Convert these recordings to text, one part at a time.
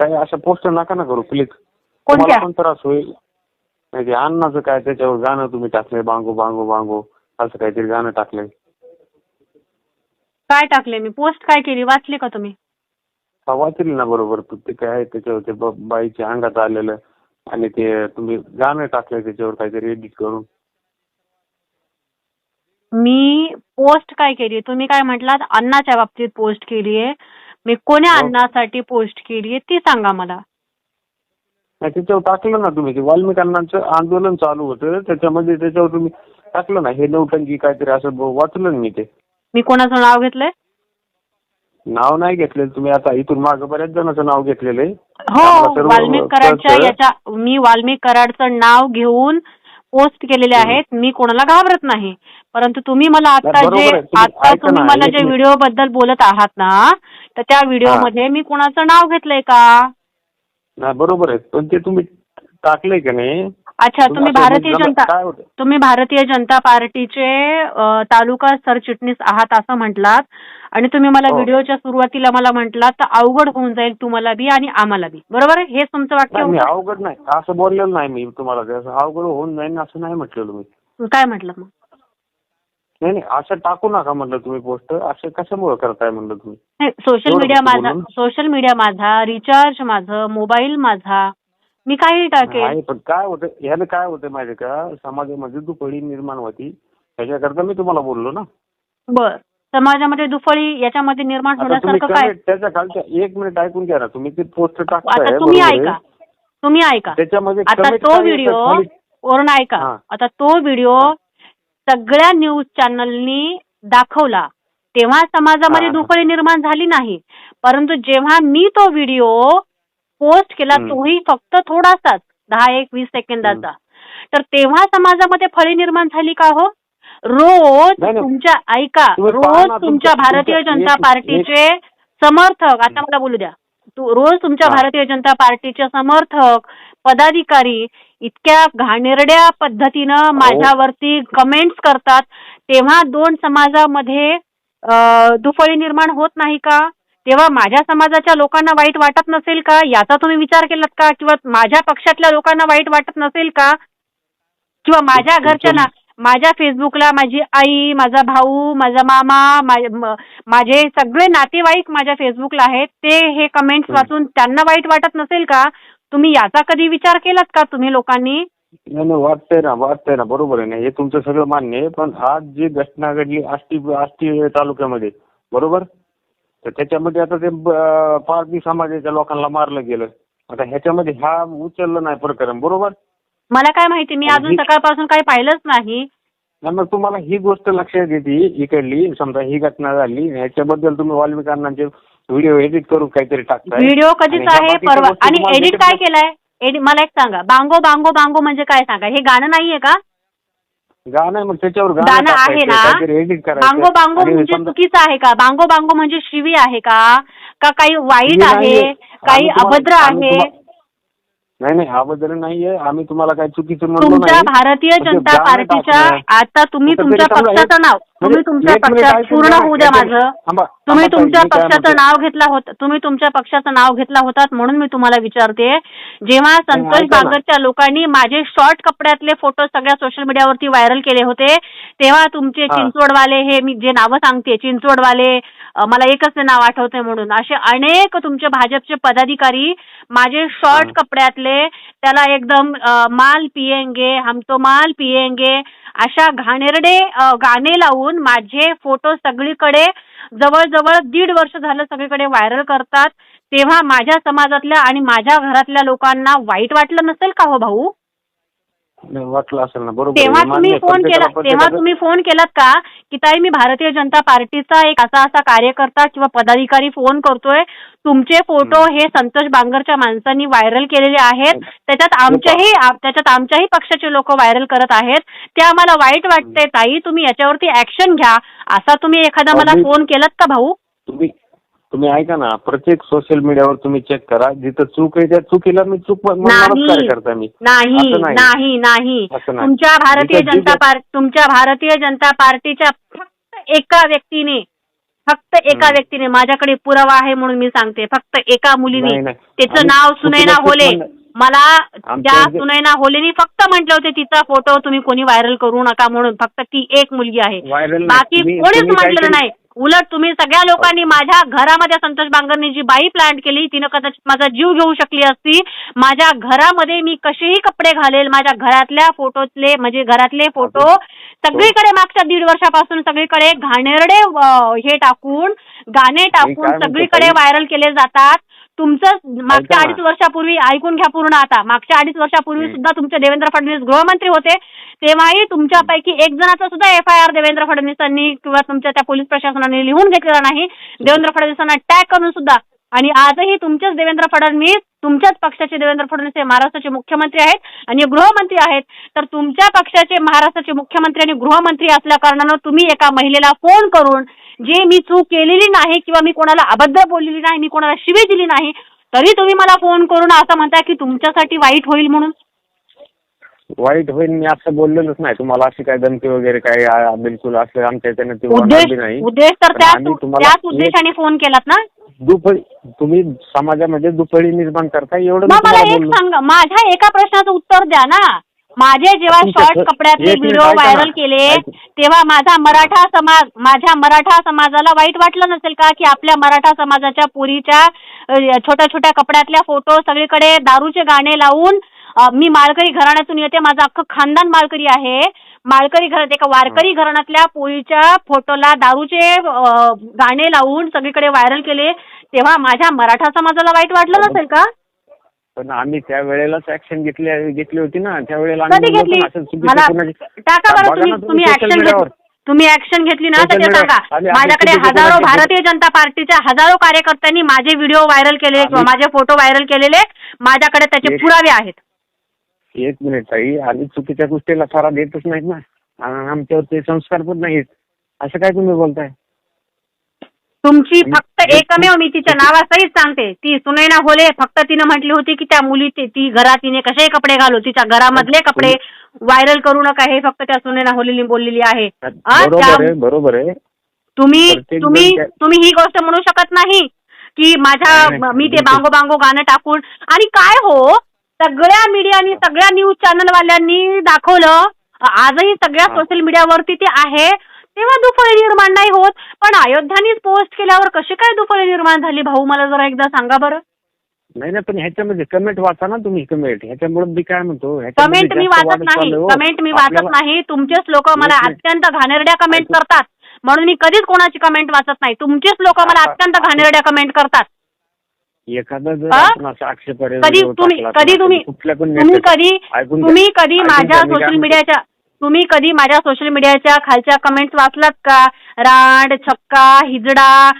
काही अशा पोस्ट नका ना करू क्लिक कोणत्या? तुम्हाला पण त्रास होईल. नाही ते अन्नाचं काय त्याच्यावर गाणं तुम्ही टाकलंय बांगो बांगो बांगो असं काहीतरी गाणं टाकलंय. काय टाकले मी? पोस्ट काय केली? वाचली का तुम्ही? हा वाचली ना बरोबर. तू ते काय आहे त्याच्यावर ते ब- बाईच्या अंगात आलेलं आणि ते तुम्ही गाणं टाकलंय त्याच्यावर काहीतरी एडिट करून. मी पोस्ट काय केली? तुम्ही काय म्हटलात अन्नाच्या बाबतीत पोस्ट केली आहे मी कोण्या. अन्नासाठी पोस्ट केली आहे ती सांगा मला नाही त्याच्यावर टाकलं ना तुम्ही ते वाल्मिकांनाचं आंदोलन चालू होतं त्याच्यामध्ये त्याच्यावर तुम्ही टाकलं ना हे नौटंकी काहीतरी असं ब- वाचलं ना मी ते मी कोणाचं नाव घेतलंय नाव नाही घेतलेलं तुम्ही आता इथून मागं बऱ्याच जणांचं नाव घेतलेलं आहे हो सर्व वाल्मिक कराडच्या. याच्या मी वाल्मिक कराडचं नाव घेऊन पोस्ट केलेले. आहेत मी कोणाला घाबरत नाही परंतु तुम्ही मला आता बरोबर जे आहे. तुम्ही आता ऐका तुम्ही ना, मला एक जे मिनिट. व्हिडिओ बद्दल बोलत आहात ना तर त्या व्हिडिओमध्ये मी कोणाचं नाव घेतलंय का? नाही बरोबर आहे. पण ते तुम्ही टाकलंय का नाही? अच्छा तुम्ही असं भारतीय जनता तुम्ही भारतीय जनता पार्टीचे तालुका सरचिटणीस आहात असं म्हटलात. आणि तुम्ही मला हो. व्हिडिओच्या सुरुवातीला मला म्हटलात तर अवघड होऊन जाईल तुम्हाला बी आणि आम्हाला बी. बरोबर आहे? हे तुमचं वाक्य? अवघड नाही. असं बोललेलं नाही मी तुम्हाला. अवघड होऊन जाईन असं नाही म्हटलेलं मी. काय म्हटलं मग? नाही नाही असं टाकू नका म्हणलं तुम्ही पोस्ट असं कशामुळे करताय म्हणलं तुम्ही? नाही सोशल एवढं मीडिया माझा बोलून? सोशल मीडिया माझा रिचार्ज माझं मोबाईल माझा मी काही टाकेल पण काय होतं ह्यानं काय होतं माहिती का? समाजामध्ये दुपडी निर्माण होती. त्याच्याकरता मी तुम्हाला बोललो ना. बर. समाजामध्ये दुफळी याच्यामध्ये निर्माण आता तुम्ही होण्यासारखं काय? comment त्याच्या खालच्या एक मिनिट ऐकून घ्या ना. तुम्ही ते पोस्ट आता टाकताय तुम्ही बरोबर आहे. ऐका. तुम्ही ऐका. त्याच्यामध्ये आता comment तो काय व्हिडिओ खाली? वरून ऐका. हा. आता तो व्हिडिओ सगळ्या न्यूज चॅनलनी दाखवला तेव्हा समाजामध्ये. दुफळी निर्माण झाली नाही परंतु जेव्हा मी तो व्हिडिओ पोस्ट केला. तोही फक्त थोडासाच दहा एक वीस सेकंदाचा तर तेव्हा समाजामध्ये फळी निर्माण झाली का हो रोज. तुमच्या ऐका रोज तुमच्या भारतीय जनता पार्टीचे समर्थक आता मला बोलू द्या तू रोज तुमच्या. भारतीय जनता पार्टीचे समर्थक पदाधिकारी इतक्या घाणेरड्या पद्धतीनं माझ्यावरती कमेंट्स करतात. तेव्हा दोन समाजामध्ये दुफळी निर्माण होत नाही का? तेव्हा माझ्या समाजाच्या लोकांना वाईट वाटत नसेल का? याचा तुम्ही विचार केलात का? किंवा माझ्या पक्षातल्या लोकांना वाईट वाटत नसेल का? किंवा माझ्या घरच्या ना माझ्या फेसबुकला माझी आई माझा भाऊ माझा मामा माझे सगळे नातेवाईक माझ्या फेसबुकला आहेत. ते हे कमेंट्स. वाचून त्यांना वाईट वाटत नसेल का? तुम्ही याचा कधी विचार केलात का तुम्ही लोकांनी? नाही नाही वाटतंय ना वाटतंय ना बरोबर आहे ना हे तुमचं सगळं मान्य आहे पण आज जी घटना घडली आष्टी आष्टी तालुक्यामध्ये बरोबर? तर त्याच्यामध्ये आता ते पारधी समाजाच्या लोकांना मारलं गेलं. आता ह्याच्यामध्ये हा उचललं नाही प्रकरण बरोबर? मला काय माहिती मी अजून सकाळपासून काही पाहिलंच नाही. मग तुम्हाला ही गोष्ट लक्षात येते इकडली समजा ही घटना झाली ह्याच्याबद्दल तुम्ही वाल्मिकांनाचे व्हिडिओ एडिट करून काहीतरी टाकताय. व्हिडिओ कधीच आणि आहे परवा आणि तुम्हाला एडिट काय केलंय? एडिट मला एक सांगा बांगो बांगो बांगो म्हणजे काय सांगा? हे गाणं नाहीये का? गाणं आहे, मग त्याच्यावर गाणं आहे टाकायचं, ना? काहीतरी एडिट करायचं. बांगो बांगो आणि म्हणजे समजा- चुकीचं आहे का? बांगो बांगो म्हणजे शिवी आहे का? का काही वाईट आहे. काही आम्ही तुम्हाला- अभद्र आम्ही आहे? तुम्हा- नाही नाही अबद्दल नाहीये. आम्ही तुम्हाला काही चुकीचं म्हणलो तुमच्या नाही. भारतीय पण ते जनता गाणं पार्टीच्या टाकणं, आता तुम्ही कुठंतरी तुमच्या समजा पक्षाचं नाव तुम्ही म्हणजे तुमच्या पक्षात पूर्ण होऊ द्या माझं तुम्ही तुमच्या पक्षाचं. नाव घेतला होता तुम्ही तुमच्या पक्षाचं नाव घेतला होतात म्हणून मी तुम्हाला विचारते जेव्हा संतोष. बागरच्या लोकांनी माझे शॉर्ट कपड्यातले फोटो सगळ्या सोशल मीडियावरती व्हायरल केले होते तेव्हा तुमचे. चिंचवडवाले हे मी जे नावं सांगते चिंचवडवाले मला एकच नाव आठवते म्हणून असे अनेक तुमचे भाजपचे पदाधिकारी माझे शॉर्ट. कपड्यातले त्याला एकदम माल पिएंगे हम तो माल पिएंगे अशा घाणेरडे गाणे लावून माझे फोटो सगळीकडे जवळजवळ दीड वर्ष झालं सगळीकडे व्हायरल करतात. तेव्हा माझ्या समाजातल्या आणि माझ्या घरातल्या लोकांना वाईट वाटलं नसेल का हो भाऊ? वाटलं असेल ना. बरोबर तेव्हा आहे, मान्य तुम्ही आहे. फोन केला प्रत्येकाला- तेव्हा प्रत्येकाचं- तुम्ही फोन केलात का? की ताई मी भारतीय जनता पार्टीचा एक असा असा कार्यकर्ता किंवा पदाधिकारी फोन करतोय. तुमचे फोटो हे संतोष बांगरच्या माणसांनी व्हायरल केलेले आहेत. त्याच्यात आमच्याही आ- त्याच्यात आमच्याही पक्षाचे लोक व्हायरल करत आहेत. ते आम्हाला वाईट वाटते ताई. तुम्ही याच्यावरती ऍक्शन घ्या. असा तुम्ही एखादा मला अगदी- फोन केलात का भाऊ? तुम्ही तुम्ही ऐका ना प्रत्येक सोशल मीडियावर तुम्ही चेक करा जिथं चूक आहे त्या चुकीला मी चूक नाही करता मी नाही असं नाही. नाही नाही असं नाही. तुमच्या भारतीय जिथं- जनता जिथं- पार्टी तुमच्या भारतीय जनता पार्टीच्या फक्त एका व्यक्तीने फक्त एका. व्यक्तीने माझ्याकडे पुरावा आहे म्हणून मी सांगते फक्त एका मुलीने नाही. त्याचं आम्ही नाव सुनैना होले. मला आमच्या त्या जे- सुनैना होलेनी फक्त म्हटले होते तिचा फोटो तुम्ही कोणी व्हायरल करू नका म्हणून फक्त ती एक मुलगी आहे व्हायरल नाही. बाकी तुम्ही- कोणीच तुम्ही म्हटलेलं काहीतरी- नाही उलट तुम्ही सगळ्या लोकांनी माझ्या घरामध्ये संतोष बांगरनी जी बाई प्लांट केली. तिनं कदाचित माझा जीव घेऊ शकली असती. माझ्या घरामध्ये मी कसेही कपडे घालेल. माझ्या घरातल्या फोटोतले म्हणजे घरातले फोटो सगळीकडे मागच्या दीड वर्षापासून सगळीकडे घाणेरडे हे टाकून गाणे टाकून सगळीकडे? व्हायरल केले जातात. तुमचं मागच्या. अडीच वर्षापूर्वी ऐकून घ्या पूर्ण आता. मागच्या अडीच वर्षापूर्वी. सुद्धा तुमचे देवेंद्र फडणवीस गृहमंत्री होते. तेव्हाही तुमच्यापैकी एक जणाचा सुद्धा एफ आय आर देवेंद्र फडणवीसांनी किंवा तुमच्या त्या पोलीस प्रशासनाने लिहून घेतलेला नाही. देवेंद्र फडणवीसांना टॅग करून सुद्धा. आणि आजही तुमचेच देवेंद्र फडणवीस तुमच्याच पक्षाचे देवेंद्र फडणवीस हे महाराष्ट्राचे मुख्यमंत्री आहेत आणि गृहमंत्री आहेत. तर तुमच्या पक्षाचे महाराष्ट्राचे मुख्यमंत्री आणि गृहमंत्री असल्या कारणानं तुम्ही एका महिलेला फोन करून जे मी चूक केलेली नाही किंवा मी कोणाला अबद्ध बोललेली नाही मी कोणाला शिवी दिली नाही तरी तुम्ही मला फोन करून असं म्हणताय की तुमच्यासाठी वाईट होईल म्हणून? वाईट होईल मी असं बोललेलोच नाही. तुम्हाला अशी काय धमकी वगैरे काय आ, बिलकुल असं आमच्या याच्यानं ते उद्देश नाही. उद्देश तर पण त्याच आम्ही तुम्हाला त्याच उद्देशाने फोन केलात ना? दुफळी तुम्ही समाजामध्ये दुफळी निर्माण करता एवढं मी मग मला तुम्हाला एक बोललो. सांगा माझ्या एका प्रश्नाचं उत्तर द्या ना. माझे जेव्हा शॉर्ट कपड्यातले व्हिडिओ. व्हायरल केले. तेव्हा माझा मराठा समाज माझ्या मराठा समाजाला वाईट वाटलं नसेल का की आपल्या मराठा समाजाच्या पुरीच्या छोट्या छोट्या कपड्यातल्या फोटो सगळीकडे दारूचे गाणे लावून मी माळकरी घराण्यातून येते माझं अख्खं खानदान माळकरी आहे माळकरी घरात एका वारकरी घराण्यातल्या पोळीच्या फोटोला दारूचे गाणे लावून सगळीकडे व्हायरल केले तेव्हा माझ्या मराठा समाजाला वाईट वाटलं नसेल का पण आम्ही त्या वेळेलाच ऍक्शन घेतली घेतली होती ना. त्यावेळेला कधी घेतली? मला कोणाची- टाका बरं तुम्ही ऍक्शन तुम्ही ऍक्शन घेतली ना तर ते सांगा माझ्याकडे हजारो भारतीय जनता पार्टीच्या हजारो कार्यकर्त्यांनी माझे व्हिडिओ व्हायरल केले किंवा माझे फोटो व्हायरल केलेले माझ्याकडे त्याचे पुरावे आहेत. एक मिनिट ताई. आम्ही चुकीच्या गोष्टीला थारा देतच नाहीत ना. आमच्यावर ते संस्कार पण नाहीत. असं काय तुम्ही बोलताय? तुमची फक्त एकमेव मी तिच्या नावासहित सांगते. ती सुनैना होले फक्त तिनं म्हटली होती की त्या मुली ती- घरात तिने कसेही कपडे घालू तिच्या घरामधले कपडे व्हायरल करू नका हे फक्त त्या सुनैना होलेनी बोललेली आहे. बरोबर आहे तुम्ही तुम्ही तुम्ही ही गोष्ट म्हणू शकत नाही की माझ्या मी ते. बांगो बांगो गाणं टाकून आणि काय हो? सगळ्या मीडियानी सगळ्या न्यूज चॅनल वाल्यांनी दाखवलं. आजही सगळ्या. सोशल मीडियावरती ते आहे. तेव्हा दुफळी निर्माण नाही होत पण अयोध्यानीच पोस्ट केल्यावर कशी काय दुफळी निर्माण झाली भाऊ मला जरा एकदा सांगा बरं नाही ना पण ह्याच्यामध्ये कमेंट वाचा ना तुम्ही कमेंट ह्याच्यामुळे मी काय म्हणतो कमेंट मी वाचत नाही चाललंय हो. कमेंट मी वाचत नाही तुमचेच लोक मला. अत्यंत घाणेरड्या कमेंट. करतात म्हणून मी कधीच कोणाची कमेंट वाचत नाही तुमचेच लोक मला अत्यंत घाणेरड्या कमेंट करतात एखादा कधी तुम्ही कधी तुम्ही कधी. तुम्ही कधी माझ्या सोशल. मीडियाच्या तुम्ही कधी माझ्या सोशल मीडियाच्या खालच्या कमेंट्स वाचलात का? रांड छक्का हिजडा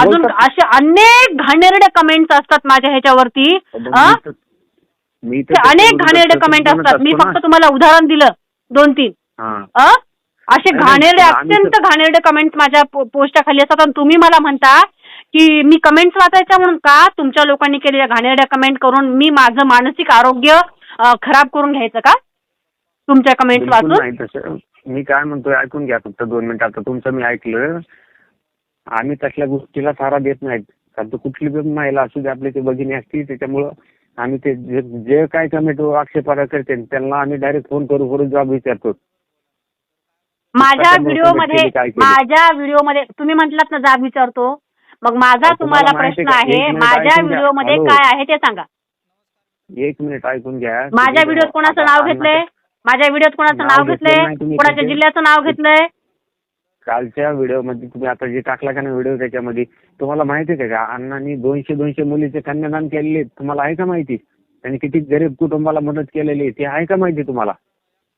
अजून. असे अनेक घाणेरडे कमेंट्स असतात माझ्या ह्याच्यावरती. अनेक घाणेरडे कमेंट असतात. मी फक्त. तुम्हाला उदाहरण दिलं. दोन तीन. असे घाणेरडे अत्यंत घाणेरडे कमेंट्स माझ्या पो- पोस्टच्या खाली असतात. आणि तुम्ही मला म्हणता की मी कमेंट्स वाचायच्या म्हणून का? तुमच्या लोकांनी केलेल्या घाणेरड्या कमेंट करून मी माझं मानसिक आरोग्य खराब करून घ्यायचं का? तुमच्या बिलकुल वाचून? नाही तसं. मी काय म्हणतोय ऐकून घ्या फक्त दोन मिनिटं. आता तुमचं मी ऐकलं. आम्ही तसल्या गोष्टीला थारा देत नाहीत. कारण तो कुठली पण महिला असू दे आपली ती भगिनी असती त्याच्यामुळं आम्ही ते जे जे काय कमेंट आक्षेपार्ह करते त्यांना आम्ही डायरेक्ट फोन करू करू जॉब विचारतो. माझ्या त्याच्यामुळे केली, काय केली? माझ्या व्हिडिओमध्ये तुम्ही म्हटलात ना जाब विचारतो. मग माझा अहो, तुम्हाला तुम्हाला माहिती प्रश्न आहे मिनिट माझ्या ऐकून घ्या. व्हिडिओमध्ये हॅलो. काय आहे ते सांगा. एक मिनिट ऐकून घ्या. माझ्या तुम्ही व्हिडिओत कोणाचं आता नाव अण्णा- घेतलंय? माझ्या व्हिडिओत कोणाचं नाव नाव घेतलं घेतलंय? नाही कोणाच्या. जिल्ह्याचं नाव घेतलंय? कालच्या व्हिडिओमध्ये तुम्ही आता जे टाकला का ना व्हिडिओ त्याच्यामध्ये तुम्हाला माहिती आहे का? अण्णांनी दोनशे दोनशे मुलीचे कन्यादान केलेले आहेत. तुम्हाला आहे का माहिती? त्यांनी किती गरीब कुटुंबाला मदत केलेली आहे ते आहे का माहिती तुम्हाला?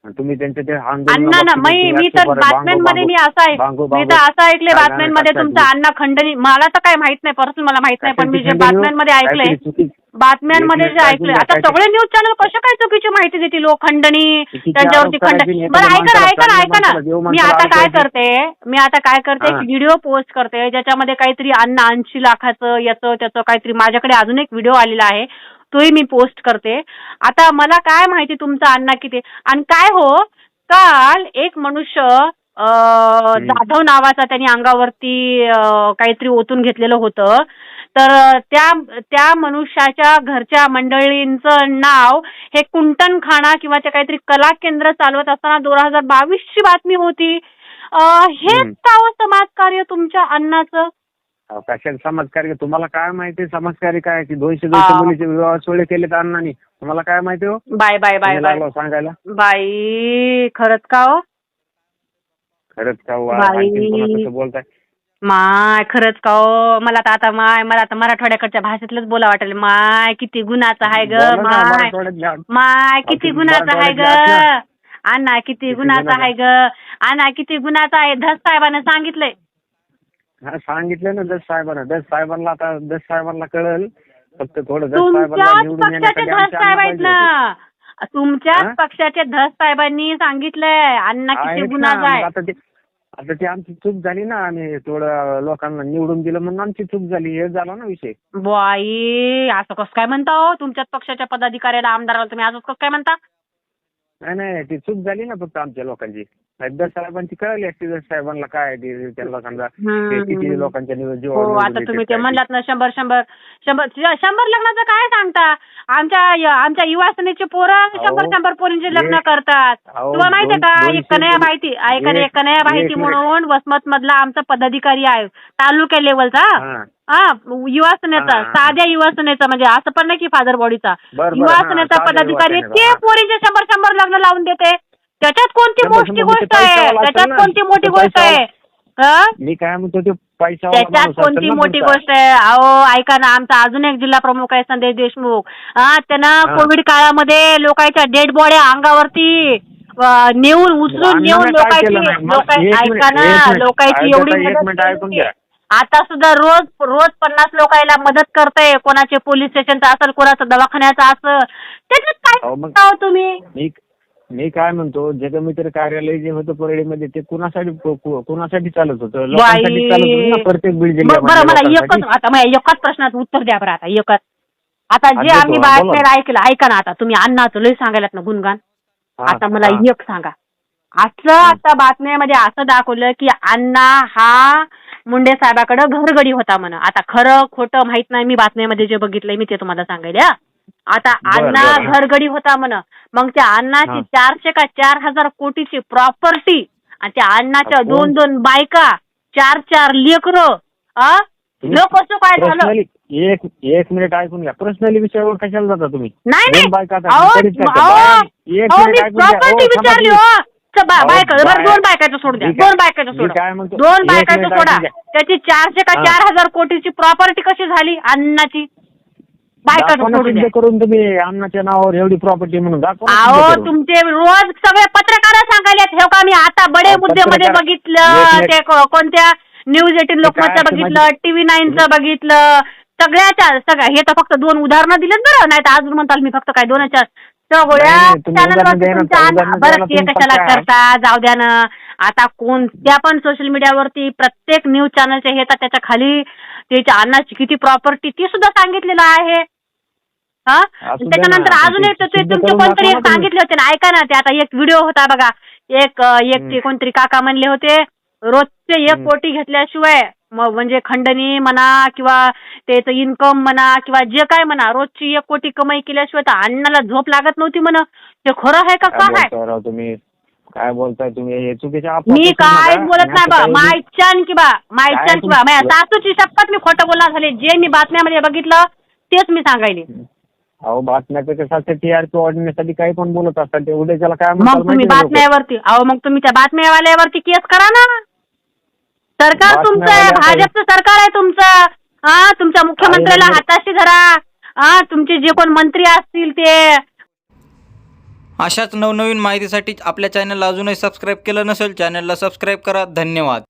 आणि तुम्ही त्यांच्या ते अण्णा ना मी तर बातम्यांमध्ये मी असं आहे बांगो- मी बांगो- तर असं ऐकलंय काय बातम्यांमध्ये तुमचा अण्णा खंडणी. मला तर काय माहीत नाही पर्सनल मला माहीत नाही पण मी जे काहीतरी बातम्यांमध्ये काहीतरी ऐकलंय चुकी- बातम्यांमध्ये एक जे ऐकून आता सगळे न्यूज चॅनल कशा काय चुकीची माहिती देतील? लोक खंडणी त्यांच्यावरती आरोप खंड करायचे नाही. बरं ऐका ना ऐका ना ऐका ना. मी आता काय करते मी आता काय करते? हा. व्हिडिओ पोस्ट करते. ज्याच्यामध्ये काहीतरी अन्न ऐंशी लाखाचं याचं त्याचं काहीतरी माझ्याकडे अजून एक व्हिडिओ आलेला आहे. तोही मी पोस्ट करते. आता मला काय माहिती तुमचा अण्णा किती? आणि काय हो? काल एक मनुष्य जाधव नावाचा त्यांनी अंगावरती काहीतरी ओतून घेतलेलं होतं. तर त्या त्या मनुष्याच्या घरच्या मंडळींचं नाव हे कुंटनखाना किंवा ते काहीतरी कला केंद्र चालवत असताना दोन हजार बावीसची बातमी होती. हेच हम्म. का हो समाजकार्य तुमच्या अहो, कशाला समाजकार्य? तुम्हाला काय माहिती? समाजकार्य काय? की दोनशे दोनशे हा. मुलीचे विवाह सोहळे केलेत अण्णांनी तुम्हाला काय माहिती हो? Bye bye bye bye. लागलो सांगायला. बाई खरंच का हो? खरंच का. आणखीन कोणा कसं बोलताय? माय खरंच का हो मला तर आता माय मला आता मराठवाड्याकडच्या भाषेतलंच बोला वाटेल. माय किती गुणाचं आहे ग बोला ना, माय. मराठवाड्यात घ्या. माय किती अहो, गुणाचं आहे ग. मराठवाड्यात अण्णा किती किती गुणाचं गुणाचं? आहे ग. अण्णा किती गुणाचं आहे? धस साहेबानं सांगितलंय. हा सांगितलं ना दस साहेबांना. दस साहेबांना आता दस साहेबांना कळल. फक्त थोडं दस साहेबांना तुमच्याच निवडून पक्षाचे येण्यासाठी धस आमचे साहेब आहेत ना. तुमच्याच हा? पक्षाचे धस साहेबांनी सांगितलंय. अण्णा होते. किती आहेत ना, गुणाचं मग आहे आता ते आता ती आमची चूक झाली ना आम्ही थोडं लोकांना निवडून दिलं म्हणून आमची चूक झाली. हे झाला ना विषय. बाई असं कसं काय म्हणता हो? तुमच्याच पक्षाच्या पदाधिकाऱ्याला आमदाराला तुम्ही असं कसं काय म्हणता? नाही नाही ती चूक झाली ना फक्त आमच्या लोकांची. दस साहेबांची कळली असती दस साहेबांना काय ते त्यांना समजा ते किती लोकांच्या जीवावर हो निवडून आता तुम्ही ते काय म्हणलात ना शंभर शंभर शंभर शंभर लग्नाचं काय सांगता? आमच्या य- आमच्या युवा सेनेचे पोरं शंभर शंभर पोरींचे लग्न एक- करतात अहो, तुला माहितीये दोन- का दोनशे एक कन्हैया पोरी- माहिती एक- एक कन्हैया एक माहिती. म्हणून वसमत मधला आमचा पदाधिकारी आहे तालुक्या लेवलचा हा. हा युवा सेनेचा हा, हा. साध्या युवा सेनेचा म्हणजे असं पण नाही की फादर बॉडीचा बरं, युवा हा, सेनेचा साध्या पदाधिकारी ते हा. पोरींचे शंभर शंभर लग्न लावून देते त्याच्यात कोणती शंभर- मोठी शंभर गोष्ट आहे असेल त्याच्यात ना. कोणती मोठी तो गोष्ट आहे मी काय म्हणतो ते पैसा त्याच्यात कोणती मोठी गोष्ट आहे? अहो ऐका ना आमचा अजून एक जिल्हा प्रमुख आहे संदेश देशमुख. हा त्यानं. कोविड काळामध्ये लोकांच्या डेड बॉड्या अंगावरती नेऊन उचलून नेऊन लोकांची ऐका ना. लोकांची एवढी. आता सुद्धा रोज रोज पन्नास लोकांना मदत करताय. कोणाचे पोलीस स्टेशनचं असेल कोणाचं दवाखान्याचं असेल. त्याच्यात काय हो तुम्ही? मी काय म्हणतो जगमित्र कार्यालय जे होतं परळीमध्ये ते कुणासाठी कुणासाठी चालत होतं लोकांसाठी चालत होतं ना प्रत्येक बीड ब- जिल्ह्यामध्ये बरं मला एकच. आता एकाच प्रश्नाचं उत्तर द्या बरं आता एकच आता जे देतो, आम्ही बोला. बातम्या ऐकलं ऐका ना आता तुम्ही अण्णाचं लय सांगायलात ना गुणगान हा, आता मला हा. एक सांगा असं आता बातम्यामध्ये असं दाखवलं की अण्णा हा मुंडे साहेबाकडे घरगडी होता म्हण आता खरं खोटं माहीत नाही मी बातम्यामध्ये जे बघितलंय मी ते तुम्हाला सांगायला. आता अण्णा. घरगडी होता म्हण मग त्या अण्णाची. चारशे का चार हजार कोटीची प्रॉपर्टी आणि त्या अण्णाच्या. दोन दोन बायका चार चार लेकरं कसं काय झालं एक एक मिनिट ऐकून घ्या पर्सनली विषयावर कशाला जाता तुम्ही नाही. प्रॉपर्टी विचारली. हो बायका बरं दोन बायकाचं सोडून द्या दोन बायकाचं सोडा म्हणतो, दोन बायकाचं सोडा. त्याची चारशे का. चार हजार कोटीची प्रॉपर्टी कशी झाली अन्नाची बायकाचं दाखवा ना सिद्ध करून तुम्ही अन्नाच्या नावावर एवढी प्रॉपर्टी म्हणून दाखवा ना अहो करून. तुमचे रोज सगळे पत्रकार सांगायलेत हे का मी आता बडे अहो, पत्रकार- बघितलं एक. ते को- कोणत्या न्यूज एटीन लोकमतचं काय बघितलं असं टीव्ही नाईनचं बघितलं सगळ्याच्या सगळ्या हे तर फक्त दोन उदाहरणं दिलेत बरं नाही तर अजून म्हणताल मी फक्त काय दोन चार सगळ्या नाही, नाही, तुम्ही चॅनलवरती उदाहरणं द्या ना, तुमच्या उदाहरणं बरं ते तुम्ही कशाला. करता जाऊ द्या ना आता कोणत्या पण सोशल मीडियावरती प्रत्येक न्यूज चॅनलचे हे तर त्याच्याखाली त्याच्या अन्नाची किती प्रॉपर्टी ती सुद्धा सांगितलेलं आहे हा असू द्या त्याच्यानंतर अजून ते एक सिद्ध तुमचे करून कोणतरी दाखवा एक ना तुम्ही. सांगितले होते ना ऐका ना ते आता एक व्हिडिओ होता बघा एक अं, एक ते हम्म. कोणतरी काका म्हणले होते रोजचे एक हम्म. कोटी घेतल्याशिवाय म- म्हणजे खंडणी म्हणा किंवा त्याचं इन्कम म्हणा किंवा जे काय म्हणा रोजची एक कोटी कमाई केल्याशिवाय तर अण्णाला झोप लागत नव्हती म्हण ते खरं आहे का काय काय आहे बोलताय राव तुम्ही काय बोलताय तुम्ही? हे चुकीच्या अफवा मी पसरू काय नका. बोलत नाही बा काही- मायच्यान की बा मायच्यान की बा. माझ्या सासूची शपथ मी खोटं बोलणार झाले जे मी बातम्यामध्ये बघितलं तेच मी सांगायले. अहो बातम्याचं कसं असतं टीआरपी वाढवण्यासाठी काही पण बोलत असतात ते उद्या त्याला काय मग तुम्ही माहिती आहे लोकं? बातम्यावरती अहो मग तुम्ही त्या बातम्यावाल्यावरती केस करा ना. सरकार तुमचं आहे बातम्यावाल्या भाजपचं सरकार आहे तुमचं. हा तुमच्या मुख्यमंत्र्याला आहे हाताशी धरा. हा तुमचे जे कोण मंत्री असतील ते अशाच नवनवीन माहितीसाठी आपल्या चॅनलला अजूनही सबस्क्राईब केलं नसेल चॅनलला सबस्क्राईब करा. धन्यवाद.